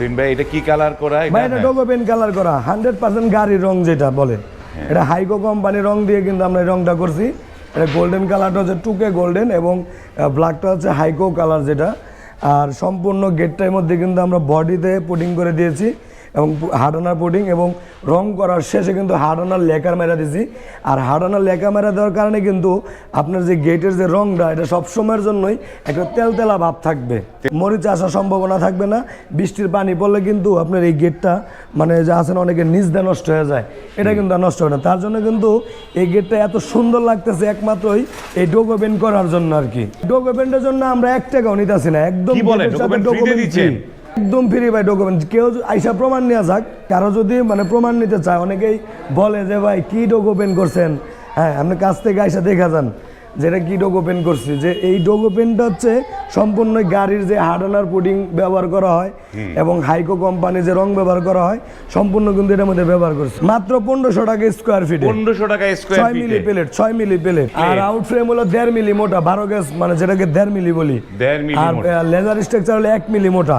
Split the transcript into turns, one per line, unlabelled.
তিন ভাই এটা কি কালার করা?
ভাই এটা ডোগো পেন কালার করা। হান্ড্রেড পার্সেন্ট গাড়ির রং যেটা বলে। এটা হাইকো কোম্পানি রং দিয়ে কিন্তু আমরা রংটা করছি। এটা গোল্ডেন কালারটা হচ্ছে টুকে গোল্ডেন এবং ব্ল্যাকটা হচ্ছে হাইকো কালার যেটা। আর সম্পূর্ণ গেটটার মধ্যে কিন্তু আমরা বডিতে পুটিং করে দিয়েছি। এবং হার্ডানার পুডিং এবং রং করার শেষে কিন্তু হার্ডানার লেকার মেরা দিয়েছি আর হার্ডানার লেখা মেরা দেওয়ার কারণে কিন্তু আপনার যে গেটের যে রংটা এটা সব সময়ের জন্যই একটা তেলতেলা ভাব থাকবে। মরিচ আসার সম্ভাবনা থাকবে না। বৃষ্টির পানি পড়লে কিন্তু আপনার এই গেটটা মানে যে আছেন অনেকে নিচ দিয়ে নষ্ট হয়ে যায়। এটা কিন্তু নষ্ট হবে না। তার জন্য কিন্তু এই গেটটা এত সুন্দর লাগতেছে একমাত্রই এই ডোগো পেন্ট করার জন্য আর কি। ডোগো পেন্টের জন্য আমরা এক টাকাও নিতেছি না। একদম
কি ডোগো
ডোগো। একদম ফ্রি ভাই ডকুমেন্ট কেউ আইসা প্রমাণ নেওয়া যাক কারও যদি মানে প্রমাণ নিতে চায় অনেকেই বলে যে ভাই কি ডকুমেন্ট করছেন? হ্যাঁ আপনি কাছ থেকে আইসা দেখা যান যেটা কি ডকুমেন্ট করছি? যে এই ডকুমেন্টটা হচ্ছে সম্পূর্ণ গাড়ির যে হার্ডনার পুডিং ব্যবহার করা হয় এবং হাইকো কোম্পানি যে রং ব্যবহার করা হয় সম্পূর্ণ কিন্তু এটার মধ্যে ব্যবহার করছে। মাত্র পনেরোশো টাকা স্কোয়ার ফিটে
পনেরোশো টাকা স্কোয়ার
ছয় মিলি প্লেট ছয় মিলি প্লেট আর আউট ফ্রেম হলো দেড় মিলি মোটা বারো গ্যাস মানে যেটাকে দেড় মিলি বলি। আর লেজার স্ট্রাকচার হলো এক মিলি মোটা।